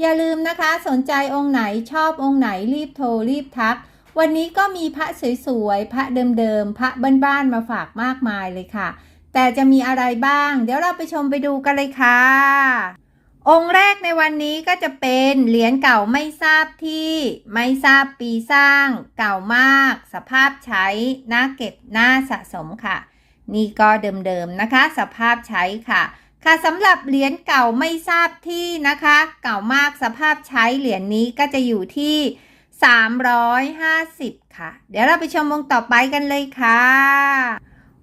อย่าลืมนะคะสนใจองค์ไหนชอบองค์ไหนรีบโทรรีบทัก วันนี้ก็มีพระสวยๆ พระเดิมๆ พระบ้านๆ มาฝากมากมายเลยค่ะ แต่จะมีอะไรบ้าง เดี๋ยวเราไปชมไปดูกันเลยค่ะ องค์แรกในวันนี้ก็จะเป็นเหรียญเก่าไม่ทราบที่ ไม่ทราบปีสร้าง เก่ามาก สภาพใช้น่าเก็บน่าสะสมค่ะ นี่ก็เดิมๆนะคะ สภาพใช้ค่ะ ค่ะสำหรับเหรียญเก่าไม่ทราบที่นะคะ เก่ามากสภาพใช้เหรียญนี้ก็จะอยู่ที่ 350 ค่ะ เดี๋ยวเราไปชมองค์ต่อไปกันเลยค่ะ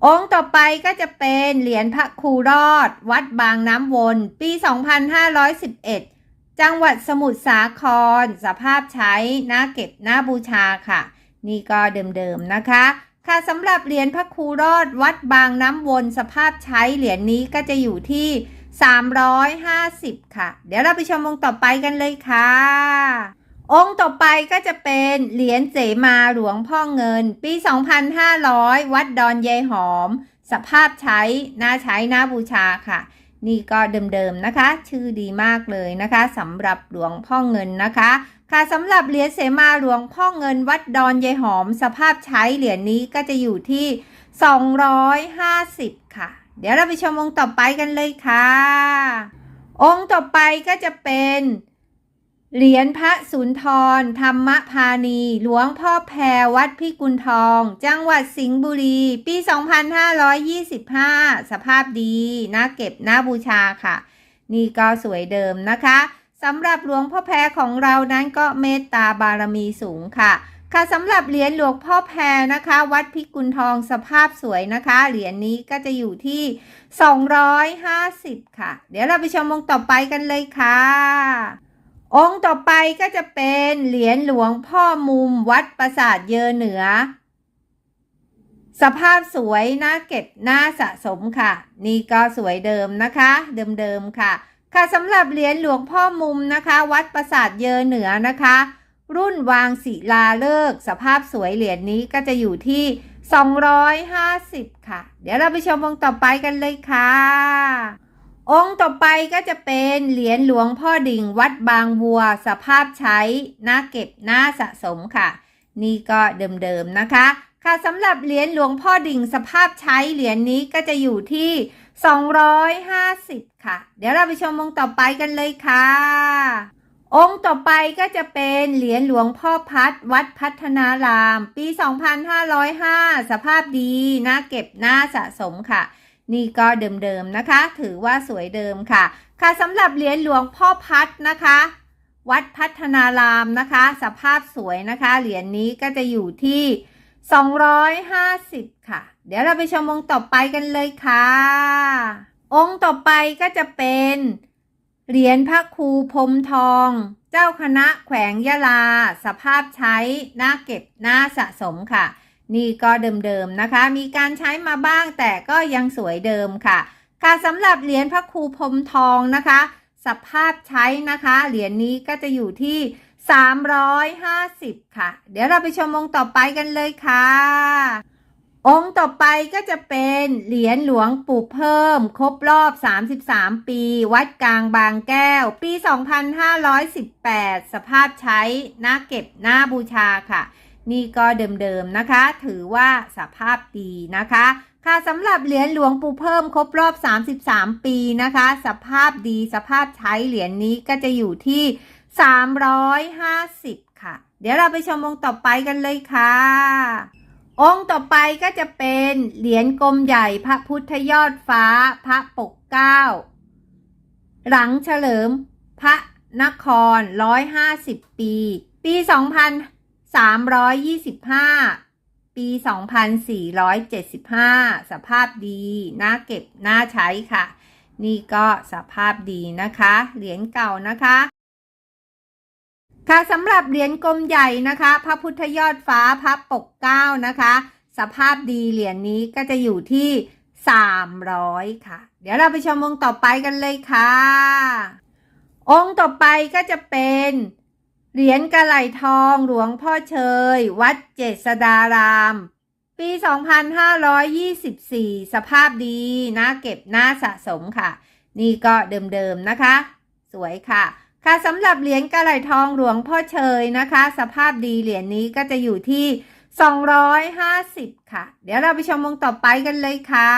องค์ต่อไปก็จะเป็นเหรียญพระครูรอด วัดบางน้ำวน ปี 2511 จังหวัดสมุทรสาคร สภาพใช้หน่าเก็บหน่าบูชาค่ะ นี่ก็เดิมๆนะคะ ค่ะสำหรับเหรียญพระครูรอดวัดบางน้ำวนสภาพใช้เหรียญนี้ก็จะอยู่ที่ 350 ค่ะ เดี๋ยวเราไปชมองค์ต่อไปกันเลยค่ะ องค์ต่อไปก็จะเป็นเหรียญเสมาหลวงพ่อเงิน ปี 2500 วัดดอนยายหอม สภาพใช้น่าใช้น่าบูชาค่ะ นี่ก็เดิมๆนะคะ ชื่อดีมากเลยนะคะสำหรับหลวงพ่อเงินนะคะ ค่ะสำหรับเหรียญเสมาหลวงพ่อเงินวัดดอนยายหอม สภาพใช้เหรียญนี้ก็จะอยู่ที่ 250 ค่ะ เดี๋ยวเราไปชมองค์ต่อไปกันเลยค่ะ องค์ต่อไปก็จะเป็น เหรียญพระสุนทร ธรรมพานีหลวงพ่อแพรวัดพิกุลทอง จังหวัดสิงห์บุรี ปี 2525 สภาพดีน่าเก็บน่าบูชาค่ะ นี่ก็สวยเดิมนะคะสำหรับหลวงพ่อแพรของเรานั้นก็เมตตาบารมีสูงค่ะ ค่ะสำหรับเหรียญหลวงพ่อแพรนะคะ วัดพิกุลทองสภาพสวยนะคะ เหรียญนี้ก็จะอยู่ที่ 250 ค่ะ เดี๋ยวเราไปชมองต่อไปกันเลยค่ะ องค์ต่อไปก็จะเป็นเหรียญหลวงพ่อมุมวัดปราสาทเยอเหนือ สภาพสวยน่าเก็บน่าสะสมค่ะ นี่ก็สวยเดิมนะคะ เดิมๆค่ะ ค่ะสำหรับเหรียญหลวงพ่อมุมนะคะ วัดปราสาทเยอเหนือนะคะ รุ่นวางศิลาเลิก สภาพสวยเหรียญนี้ก็จะอยู่ที่ 250 ค่ะ เดี๋ยวเราไปชมองค์ต่อไปกันเลยค่ะ ต่อไปก็จะเป็นเหรียญหลวงพ่อดิ่งวัดบางวัว สภาพใช้หน่าเก็บหน่าสะสมค่ะ นี่ก็เดิมๆนะคะ ค่ะสำหรับเหรียญหลวงพ่อดิ่งสภาพใช้เหรียญนี้ก็จะอยู่ที่ 250 ค่ะ เดี๋ยวเราไปชมองค์ต่อไปกันเลยค่ะ องค์ต่อไปก็จะเป็นเหรียญหลวงพ่อพัดวัดพัฒนาราม ปี 2505 สภาพดีน่าเก็บน่าสะสมค่ะ นี่ก็เดิมๆนะคะ ถือว่าสวยเดิมค่ะ ค่ะสำหรับเหรียญหลวงพ่อพัดนะคะ วัดพัฒนารามนะคะ สภาพสวยนะคะ เหรียญนี้ก็จะอยู่ที่ 250 ค่ะ เดี๋ยวเราไปชมองค์ต่อไปกันเลยค่ะ องค์ต่อไปก็จะเป็นเหรียญพระครูพรมทอง เจ้าคณะแขวงยะลา สภาพใช้น่าเก็บน่าสะสมค่ะ นี่ก็เดิมๆนะคะ มีการใช้มาบ้างแต่ก็ยังสวยเดิมค่ะ ค่ะสำหรับเหรียญพระครูพรมทองนะคะ สภาพใช้นะคะ เหรียญนี้ก็จะอยู่ที่ 350 ค่ะ เดี๋ยวเราไปชมองค์ต่อไปกันเลยค่ะ องค์ต่อไปก็จะเป็นเหรียญหลวงปู่เพิ่ม ครบรอบ 33 ปี วัดกลางบางแก้ว ปี 2518 สภาพใช้หน่าเก็บหน่าบูชาค่ะ นี่ก็เดิมๆนะคะ ถือว่าสภาพดีนะคะ ค่ะสำหรับเหรียญหลวงปู่เพิ่มครบรอบ 33 ปีนะคะ สภาพดีสภาพใช้เหรียญนี้ก็จะอยู่ที่ 350 ค่ะ เดี๋ยวเราไปชมองค์ต่อไปกันเลยค่ะ องค์ต่อไปก็จะเป็นเหรียญกลมใหญ่พระพุทธยอดฟ้าพระปกเก้าหลังเฉลิมพระนคร 150 ปี ปี 325 ปี 2475 สภาพดีน่าเก็บน่าใช้ค่ะ นี่ก็สภาพดีนะคะ เหรียญเก่านะคะ ค่ะสำหรับเหรียญกลมใหญ่นะคะ พระพุทธยอดฟ้าพระปกเก้านะคะ สภาพดีเหรียญนี้ก็จะอยู่ที่300 ค่ะ เดี๋ยวเราไปชมองค์ต่อไปกันเลยค่ะ องค์ต่อไปก็จะเป็น เหรียญกระไหลทองหลวงพ่อเชย วัดเจษดาราม ปี 2524 สภาพดีนะเก็บหน้าสะสมค่ะ นี่ก็เดิมๆนะคะ สวยค่ะ ค่ะสำหรับเหรียญกระไหลทองหลวงพ่อเชยนะคะ สภาพดีเหรียญนี้ก็จะอยู่ที่ 250 ค่ะ เดี๋ยวเราไปชมองต่อไปกันเลยค่ะ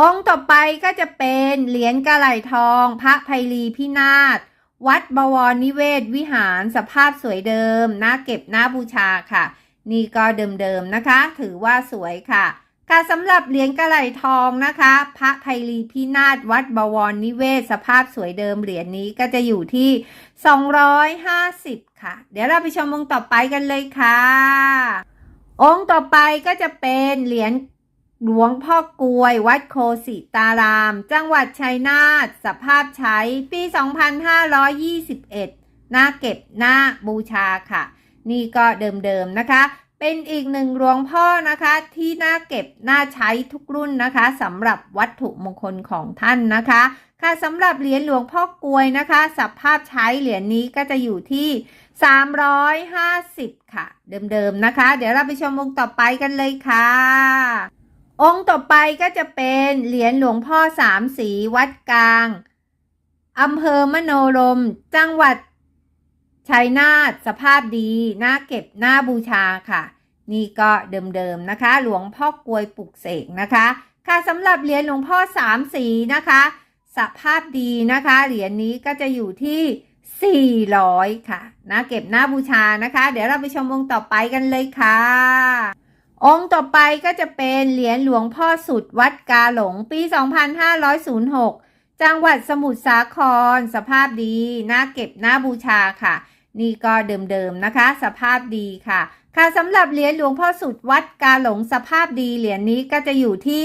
องค์ต่อไปก็จะเป็นเหรียญกระไหลทอง พระไพลีพินาศ วัดบวรนิเวศวิหารสภาพสวยเดิมน่าเก็บน่าบูชาค่ะ นี่ก็เดิมๆนะคะ ถือว่าสวยค่ะค่ะสำหรับเหรียญกระไหลทองนะคะ พระไพลีพินาศวัดบวรนิเวศสภาพสวยเดิมเหรียญนี้ก็จะอยู่ที่ 250 ค่ะ เดี๋ยวเราไปชมองค์ต่อไปกันเลยค่ะ องค์ต่อไปก็จะเป็นเหรียญ หลวงพ่อกลวย วัดโคสิตาราม จังหวัดชัยนาทสภาพใช้ปี 2521น่าเก็บหน้าบูชาค่ะ นี่ก็เดิมๆนะคะ เป็นอีกหนึ่งหลวงพ่อนะคะที่น่าเก็บน่าใช้ทุกรุ่นนะคะสำหรับวัตถุมงคลของท่านนะคะ ค่ะสำหรับเหรียญหลวงพ่อกลวยนะคะสภาพใช้เหรียญนี้ก็จะอยู่ที่ 350 ค่ะ เดิมๆนะคะ เดี๋ยวเราไปชมองต่อไปกันเลยค่ะ องค์ต่อไปก็จะเป็นเหรียญหลวงพ่อสามสีวัดกลางอำเภอมโนรม จังหวัดชัยนาทสภาพดีน่าเก็บน่าบูชาค่ะ นี่ก็เดิมๆนะคะ หลวงพ่อกลวยปลุกเสกนะคะ ค่ะสำหรับเหรียญหลวงพ่อสามสีนะคะ สภาพดีนะคะ เหรียญนี้ก็จะอยู่ที่ 400 ค่ะนะเก็บน้าบูชานะคะ เดี๋ยวเราไปชมองค์ต่อไปกันเลยค่ะ องค์ต่อไปก็จะเป็นเหรียญหลวงพ่อสุดวัดกาหลงปี 2506 จังหวัดสมุทรสาคร สภาพดีน่าเก็บน้าบูชาค่ะ นี่ก็เดิมๆนะคะ สภาพดีค่ะ ค่ะสำหรับเหรียญหลวงพ่อสุดวัดกาหลงสภาพดีเหรียญนี้ก็จะอยู่ที่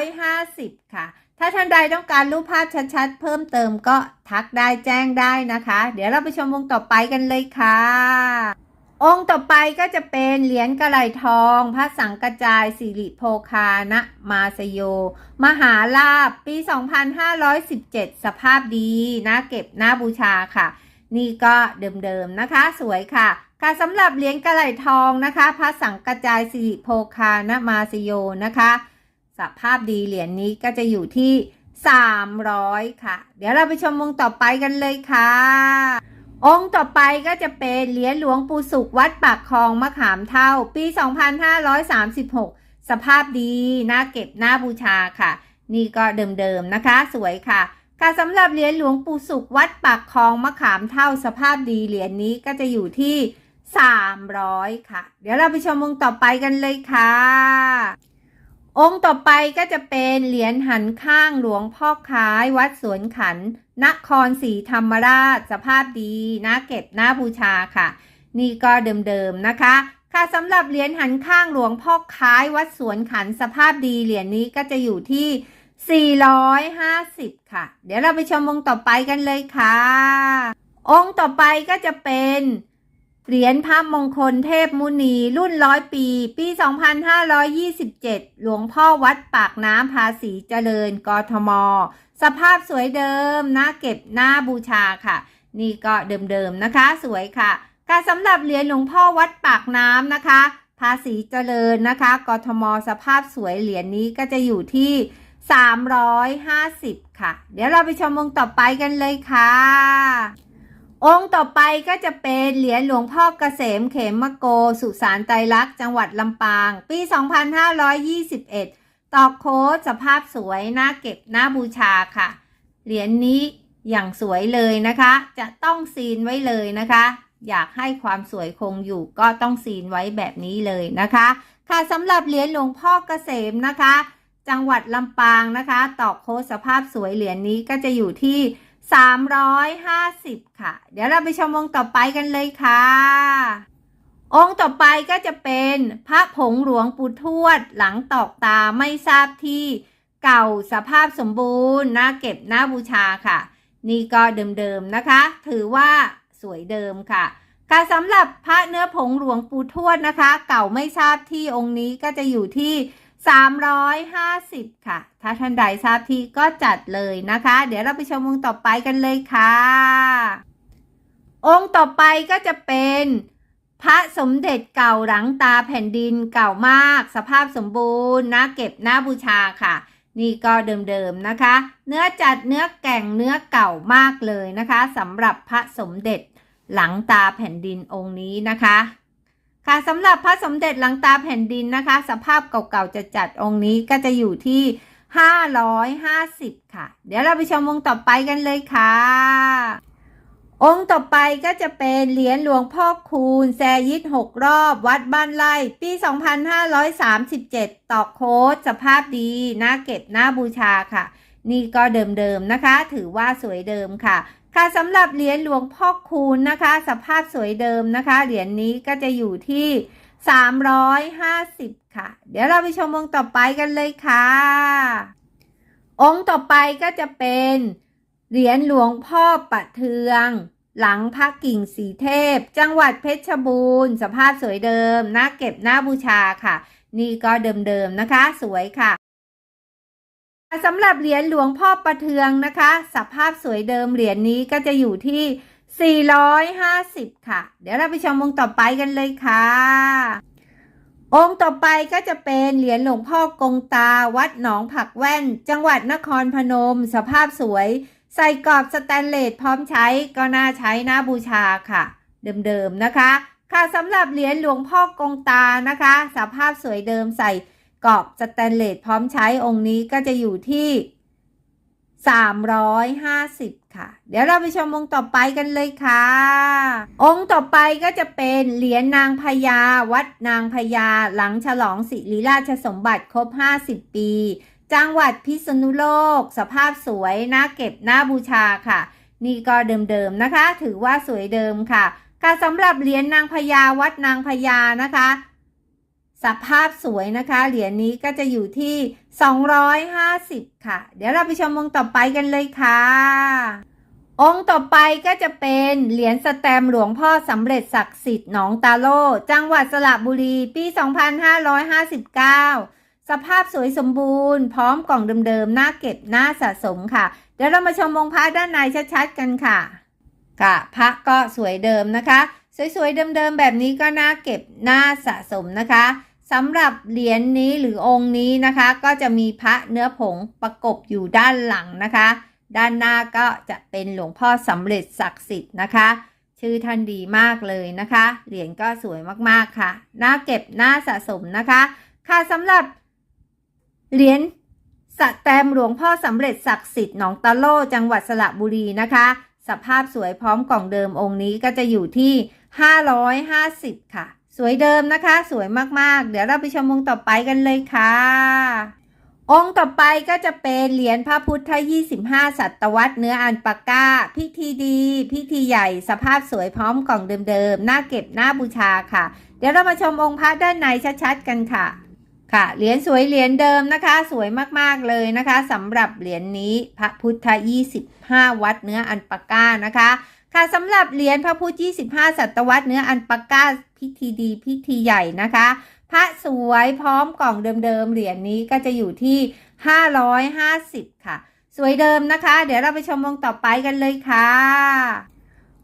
350 ค่ะ ถ้าท่านใดต้องการรูปภาพชัดๆ เพิ่มเติมก็ทักได้แจ้งได้นะคะ เดี๋ยวเราไปชมวงต่อไปกันเลยค่ะ องค์ต่อไปก็จะเป็นเหรียญกระไหลทอง พระสังกระจายสิริโภคานะมาสโย มหาลาบปี 2517 สภาพดีนะเก็บหน้าบูชาค่ะ นี่ก็เดิมๆนะคะ สวยค่ะ ค่ะสำหรับเหรียญกระไหลทองนะคะ พระสังกระจายสิริโภคานะมาสโยนะคะ สภาพดีเหรียญนี้ก็จะอยู่ที่ 300 ค่ะ เดี๋ยวเราไปชมวงต่อไปกันเลยค่ะ องค์ต่อไปก็จะเป็นเหรียญหลวงปู่สุขวัดปากคลองมะขามเท่า ปี 2536 สภาพดีน่าเก็บน่าบูชาค่ะ นี่ก็เดิมๆนะคะ สวยค่ะค่ะสำหรับเหรียญหลวงปู่สุขวัดปากคลองมะขามเท่า สภาพดีเหรียญนี้ก็จะอยู่ที่ 300 ค่ะ เดี๋ยวเราไปชมองค์ต่อไปกันเลยค่ะ องค์ต่อไปก็จะเป็นเหรียญหันข้างหลวงพ่อค้าย วัดสวนขัน นครศรีธรรมราช สภาพดีนะเก็บหน้าบูชาค่ะ นี่ก็เดิมๆนะคะ ค่ะสำหรับเหรียญหันข้างหลวงพ่อค้าย วัดสวนขันสภาพดีเหรียญนี้ก็จะอยู่ที่ 450 ค่ะ เดี๋ยวเราไปชมองค์ต่อไปกันเลยค่ะ องค์ต่อไปก็จะเป็น เหรียญพระมงคลเทพมุนี รุ่นร้อยปี ปี 2527 หลวงพ่อวัดปากน้ำภาษีเจริญ กทม สภาพสวยเดิมนะเก็บหน้าบูชาค่ะ นี่ก็เดิมๆนะคะ สวยค่ะ การสำหรับเหรียญหลวงพ่อวัดปากน้ำนะคะ ภาษีเจริญนะคะ กทม สภาพสวยเหรียญนี้ก็จะอยู่ที่ 350 ค่ะ เดี๋ยวเราไปชมองต่อไปกันเลยค่ะ องค์ต่อไปก็จะเป็นเหรียญหลวงพ่อเกษมเขมโก สุสานไตรลักษณ์จังหวัดลำปาง ปี 2521 ตอกโค้ดสภาพสวยน่าเก็บน่าบูชาค่ะ เหรียญนี้อย่างสวยเลยนะคะ จะต้องซีนไว้เลยนะคะ อยากให้ความสวยคงอยู่ก็ต้องซีนไว้แบบนี้เลยนะคะ ค่ะสำหรับเหรียญหลวงพ่อเกษมนะคะ จังหวัดลำปางนะคะ ตอกโค้ดสภาพสวยเหรียญนี้ก็จะอยู่ที่ 350 ค่ะ เดี๋ยวเราไปชมองค์ต่อไปกันเลยค่ะ องค์ต่อไปก็จะเป็นพระผงหลวงปู่ทวด หลังตอกตาไม่ทราบที่เก่าสภาพสมบูรณ์น่าเก็บน่าบูชาค่ะ นี่ก็เดิมๆนะคะ ถือว่าสวยเดิมค่ะค่ะสำหรับพระเนื้อผงหลวงปู่ทวดนะคะ เก่าไม่ทราบที่องค์นี้ก็จะอยู่ที่ 350 ค่ะ ถ้าท่านใดทราบที่ก็จัดเลยนะคะ เดี๋ยวเราไปชมองค์ต่อไปกันเลยค่ะ องค์ต่อไปก็จะเป็นพระสมเด็จเก่าหลังตาแผ่นดินเก่ามาก สภาพสมบูรณ์นะเก็บหน้าบูชาค่ะ นี่ก็เดิมๆนะคะ เนื้อจัดเนื้อแก่งเนื้อเก่ามากเลยนะคะสำหรับพระสมเด็จหลังตาแผ่นดินองค์นี้นะคะ ค่ะสำหรับพระสมเด็จหลังตาแผ่นดินนะคะ สภาพเก่าๆจะจัดองค์นี้ก็จะอยู่ที่ 550 ค่ะ เดี๋ยวเราไปชมองค์ต่อไปกันเลยค่ะ องค์ต่อไปก็จะเป็นเหรียญหลวงพ่อคูณแซยิดหกรอบ วัดบ้านไร่ ปี 2537 ต่อโค้ดสภาพดีน่าเก็บน่าบูชาค่ะ นี่ก็เดิมๆนะคะ ถือว่าสวยเดิมค่ะ ค่ะสำหรับเหรียญหลวงพ่อคูณนะคะ สภาพสวยเดิมนะคะ เหรียญนี้ก็จะอยู่ที่ 350 ค่ะ เดี๋ยวเราไปชมองค์ต่อไปกันเลยค่ะ องค์ต่อไปก็จะเป็นเหรียญหลวงพ่อปะเทือง หลังพระกิ่งสีเทพ จังหวัดเพชรบูรณ์ สภาพสวยเดิมน่าเก็บน่าบูชาค่ะ นี่ก็เดิมๆนะคะ สวยค่ะ สำหรับเหรียญหลวงพ่อประเทืองนะคะ สภาพสวยเดิมเหรียญนี้ก็จะอยู่ที่ 450 ค่ะ เดี๋ยวเราไปชมองค์ต่อไปกันเลยค่ะ องค์ต่อไปก็จะเป็นเหรียญหลวงพ่อกงตาวัดหนองผักแว่น จังหวัดนครพนม สภาพสวย ใส่กรอบสแตนเลสพร้อมใช้ก็น่าใช้น่าบูชาค่ะ เดิมๆนะคะ ค่ะสำหรับเหรียญหลวงพ่อกงตานะคะ สภาพสวยเดิมใส่ กรอบสแตนเลสพร้อมใช้องค์นี้ก็จะอยู่ที่ 350 ค่ะ เดี๋ยวเราไปชมองค์ต่อไปกันเลยค่ะ องค์ต่อไปก็จะเป็นเหรียญนางพญาวัดนางพญาหลังฉลองสิริราชสมบัติครบ 50 ปี จังหวัดพิษณุโลก สภาพสวยน่าเก็บน่าบูชาค่ะ นี่ก็เดิมๆนะคะ ถือว่าสวยเดิมค่ะ ค่ะสำหรับเหรียญนางพญาวัดนางพญานะคะ สภาพสวยนะคะ เหรียญนี้ก็จะอยู่ที่ 250 ค่ะ เดี๋ยวเราไปชมองค์ต่อไปกันเลยค่ะ องค์ต่อไปก็จะเป็นเหรียญสแตมหลวงพ่อสำเร็จศักดิ์สิทธิ์หนองตาโล จังหวัดสระบุรี ปี 2559 สภาพสวยสมบูรณ์ พร้อมกล่องเดิมๆน่าเก็บน่าสะสมค่ะ เดี๋ยวเรามาชมองค์พระด้านในชัดๆ กันค่ะ ค่ะ พระก็สวยเดิมนะคะ สวยๆ เดิมๆ แบบนี้ก็น่าเก็บน่าสะสมนะคะ สำหรับเหรียญนนี้หรือองค์นี้นะคะ ก็จะมีพระเนื้อผงประกบอยู่ด้านหลังนะคะ ด้านหน้าก็จะเป็นหลวงพ่อสำเร็จศักดิ์สิทธิ์นะคะ ชื่อท่านดีมากเลยนะคะ เหรียญก็สวยมากๆค่ะ น่าเก็บน่าสะสมนะคะ ค่ะสำหรับเหรียญสแตมหลวงพ่อสำเร็จศักดิ์สิทธิ์หนองตะโลจังหวัดสระบุรีนะคะ สภาพสวยพร้อมกล่องเดิมองค์นี้ก็จะอยู่ที่ 550 ค่ะ สวยเดิมนะคะ สวยมากๆ เดี๋ยวเราไปชมองค์ต่อไปกันเลยค่ะ องค์ต่อไปก็จะเป็นเหรียญพระพุทธ 25ศตวรรษเนื้ออันปาก้าพิธีดี พิธีใหญ่ สภาพสวยพร้อมกล่องเดิมๆน่าเก็บน่าบูชาค่ะ เดี๋ยวเรามาชมองค์พระด้านในชัดๆ กันค่ะ ค่ะ เหรียญสวยเหรียญเดิมนะคะ สวยมากๆเลยนะคะสำหรับเหรียญนี้พระพุทธ 25 วัดเนื้ออันปาก้านะคะ ค่ะสำหรับเหรียญพระพุทธ25ศตวรรษเนื้ออันปากาพิธีดีพิธีใหญ่นะคะ พระสวยพร้อมกล่องเดิมๆเหรียญนี้ก็จะอยู่ที่ 550 ค่ะ สวยเดิมนะคะ เดี๋ยวเราไปชมองค์ต่อไปกันเลยค่ะ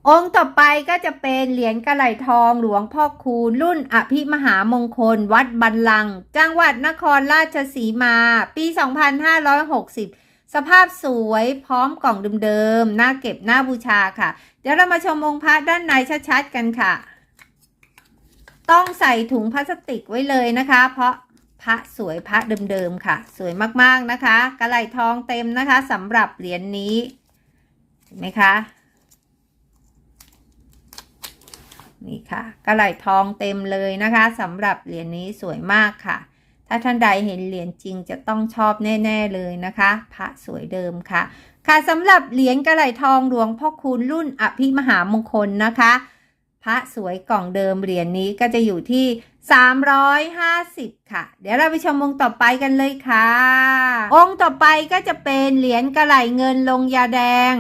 องค์ต่อไปก็จะเป็นเหรียญกระไหลทองหลวงพ่อคูณ รุ่นอภิมหามงคล วัดบันลัง จังหวัดนครราชสีมา ปี 2560สภาพสวยพร้อมกล่องเดิมๆ น่าเก็บน่าบูชาค่ะ เดี๋ยวเรามาชมองค์พระด้านในชัดๆกันค่ะ ต้องใส่ถุงพลาสติกไว้เลยนะคะ เพราะพระสวยพระเดิมๆค่ะ สวยมากๆนะคะ กระไหลทองเต็มนะคะสำหรับเหรียญนี้เห็นไหมคะนี่ค่ะกระไหลทองเต็มเลยนะคะสำหรับเหรียญนี้สวยมากค่ะ ถ้าท่านใดเห็นเหรียญจริงจะต้องชอบแน่ ๆเลยนะคะ พระสวยเดิมค่ะ ค่ะสำหรับเหรียญกระไหลทองหลวงพ่อคูณรุ่นอภิมหามงคลนะคะ พระสวยกล่องเดิมเหรียญนี้ก็จะอยู่ที่ 350 ค่ะ เดี๋ยวเราไปชมองค์ต่อไปกันเลยค่ะ องค์ต่อไปก็จะเป็นเหรียญกระไหลเงินลงยาแดง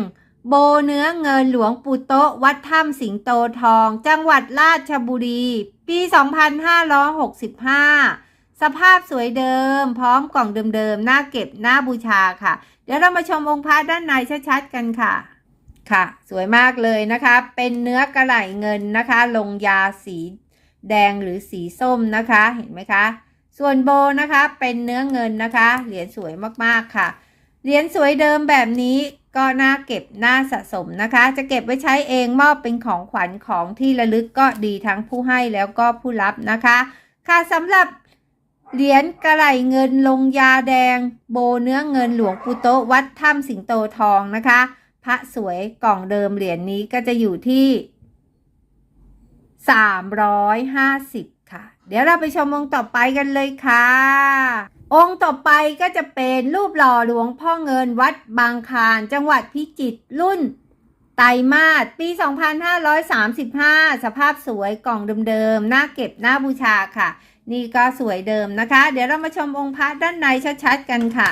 โบเนื้อเงินหลวงปู่โตวัดถ้ำสิงโตทอง จังหวัดราชบุรี ปี 2565 สภาพสวยเดิม พร้อมกล่องเดิมๆน่าเก็บน่าบูชาค่ะ เดี๋ยวเรามาชมองค์พระด้านในชัดๆกันค่ะ ค่ะ สวยมากเลยนะคะ เป็นเนื้อกระไหลเงินนะคะ ลงยาสีแดงหรือสีส้มนะคะ เห็นไหมคะ ส่วนโบนะคะเป็นเนื้อเงินนะคะ เหรียญสวยมากๆค่ะ เหรียญสวยเดิมแบบนี้ก็น่าเก็บน่าสะสมนะคะ จะเก็บไว้ใช้เองมอบเป็นของขวัญของที่ระลึกก็ดีทั้งผู้ให้แล้วก็ผู้รับนะคะ ค่ะสำหรับ เหรียญกระไหลเงินลงยาแดง โบเนื้อเงินหลวงปู่โตวัดถ้ำสิงโตทองนะคะ พระสวยกล่องเดิมเหรียญนี้ก็จะอยู่ที่ 350 ค่ะ เดี๋ยวเราไปชมองค์ต่อไปกันเลยค่ะ องค์ต่อไปก็จะเป็นรูปหล่อหลวงพ่อเงินวัดบางคานจังหวัดพิจิตรรุ่นไตรมาสปี 2535 สภาพสวยกล่องเดิมๆน่าเก็บน่าบูชาค่ะ นี่ก็สวยเดิมนะคะ เดี๋ยวเรามาชมองค์พระด้านในชัดๆกันค่ะ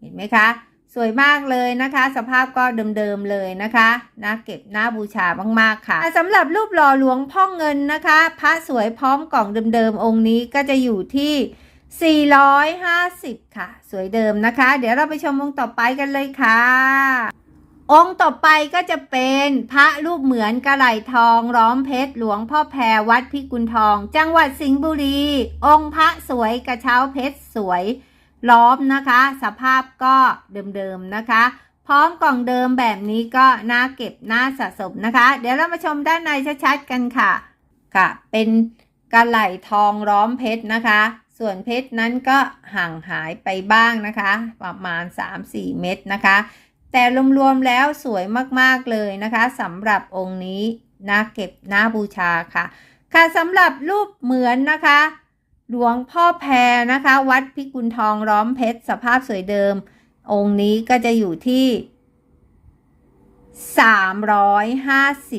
เห็นไหมคะ สวยมากเลยนะคะ สภาพก็เดิมๆเลยนะคะน่าเก็บน่าบูชามากๆค่ะสำหรับรูปหล่อหลวงพ่อเงินนะคะ พระสวยพร้อมกล่องเดิมๆองค์นี้ก็จะอยู่ที่450 ค่ะ สวยเดิมนะคะ เดี๋ยวเราไปชมองค์ต่อไปกันเลยค่ะ องค์ต่อไปก็จะเป็นพระรูปเหมือนกระไหลทองร้อมเพชรหลวงพ่อแพรวัดพิกุลทอง จังหวัดสิงห์บุรี องค์พระสวยกระเช้าเพชรสวยล้อมนะคะ สภาพก็เดิมๆนะคะ พร้อมกล่องเดิมแบบนี้ก็น่าเก็บน่าสะสมนะคะ เดี๋ยวเรามาชมด้านในชัดๆกันค่ะค่ะ เป็นกระไหลทองล้อมเพชรนะคะ ส่วนเพชรนั้นก็ห่างหายไปบ้างนะคะ ประมาณ 3-4 เม็ดนะคะ แต่รวมๆแล้วสวยมากๆเลยนะคะสำหรับองค์นี้น่าเก็บน่าบูชาค่ะ ค่ะสำหรับรูปเหมือนนะคะ หลวงพ่อแพรนะคะ วัดพิกุลทองล้อมเพชรสภาพสวยเดิม องค์นี้ก็จะอยู่ที่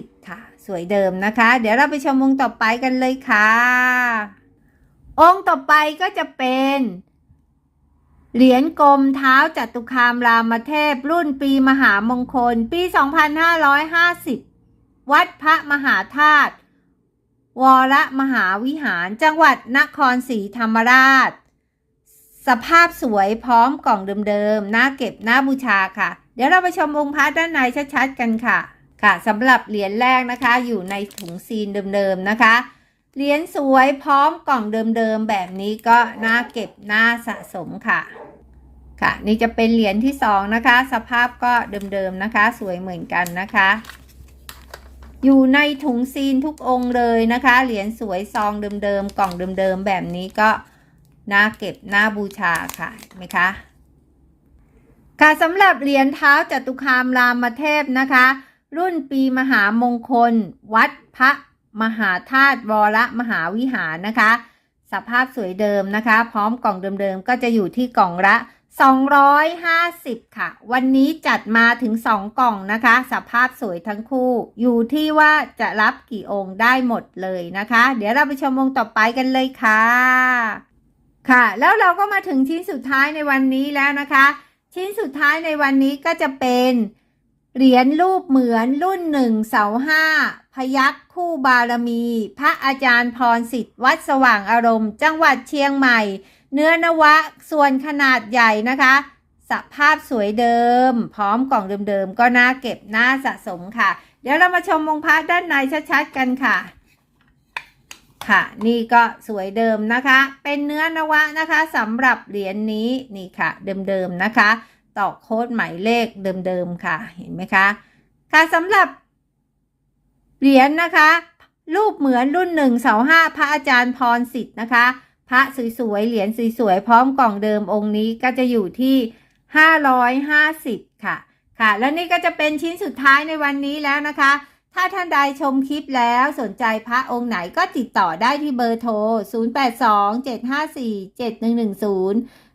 350 ค่ะ สวยเดิมนะคะ เดี๋ยวเราไปชมองค์ต่อไปกันเลยค่ะ องค์ต่อไปก็จะเป็น เหรียญกลมเท้าจัตุคามรามเทพ รุ่นปีมหามงคล ปี 2550 วัดพระมหาธาตุวรมหาวิหารจังหวัดนครศรีธรรมราช สภาพสวยพร้อมกล่องเดิมๆน่าเก็บน่าบูชาค่ะ เดี๋ยวเราไปชมองค์พระด้านในชัดๆกันค่ะ ค่ะสำหรับเหรียญแรกนะคะ อยู่ในถุงซีนเดิมๆนะคะ เหรียญสวยพร้อมกล่องเดิมๆแบบนี้ก็น่าเก็บน่าสะสมค่ะค่ะ นี่จะเป็นเหรียญที่สองนะคะ สภาพก็เดิมๆนะคะ สวยเหมือนกันนะคะ อยู่ในถุงซีนทุกองค์เลยนะคะ เหรียญสวยซองเดิมๆกล่องเดิมๆแบบนี้ก็น่าเก็บน่าบูชาค่ะไหมคะค่ะสำหรับเหรียญเท้าจตุคามรามเทพนะคะ รุ่นปีมหามงคล วัดพระ มหาธาตุวรมหาวิหารนะคะ สภาพสวยเดิมนะคะ พร้อมกล่องเดิมๆ ก็จะอยู่ที่กล่องละ 250 ค่ะ วันนี้จัดมาถึง 2 กล่องนะคะ สภาพสวยทั้งคู่ อยู่ที่ว่าจะรับกี่องค์ได้หมดเลยนะคะ เดี๋ยวเราไปชมองค์ต่อไปกันเลยค่ะ ค่ะ แล้วเราก็มาถึงชิ้นสุดท้ายในวันนี้แล้วนะคะ ชิ้นสุดท้ายในวันนี้ก็จะเป็น เหรียญรูปเหมือนรุ่นหนึ่งเสาห้าพยัคฆ์คู่บารมี พระอาจารย์พรสิทธิ์วัดสว่างอารมณ์ จังหวัดเชียงใหม่ เนื้อนวะส่วนขนาดใหญ่นะคะ สภาพสวยเดิม พร้อมกล่องเดิมๆ ก็น่าเก็บน่าสะสมค่ะ เดี๋ยวเรามาชมองพระด้านในชัดๆกันค่ะ ค่ะ นี่ก็สวยเดิมนะคะ เป็นเนื้อนวะนะคะสำหรับเหรียญนนี้นี่ค่ะ เดิมๆนะคะ ต่อโค้ดหมายเลขเดิมๆค่ะ เห็นไหมคะ ค่ะสำหรับเหรียญนะคะ รูปเหมือนรุ่นหนึ่งเสาห้าพระอาจารย์พรสิทธิ์นะคะ พระสวยๆ เหรียญสวยๆ พร้อมกล่องเดิมองค์นี้ก็จะอยู่ที่ 550 ค่ะ ค่ะ แล้วนี่ก็จะเป็นชิ้นสุดท้ายในวันนี้แล้วนะคะ ถ้าท่านใดชมคลิปแล้วสนใจพระองค์ไหนก็ติดต่อได้ที่เบอร์โทร 0827547110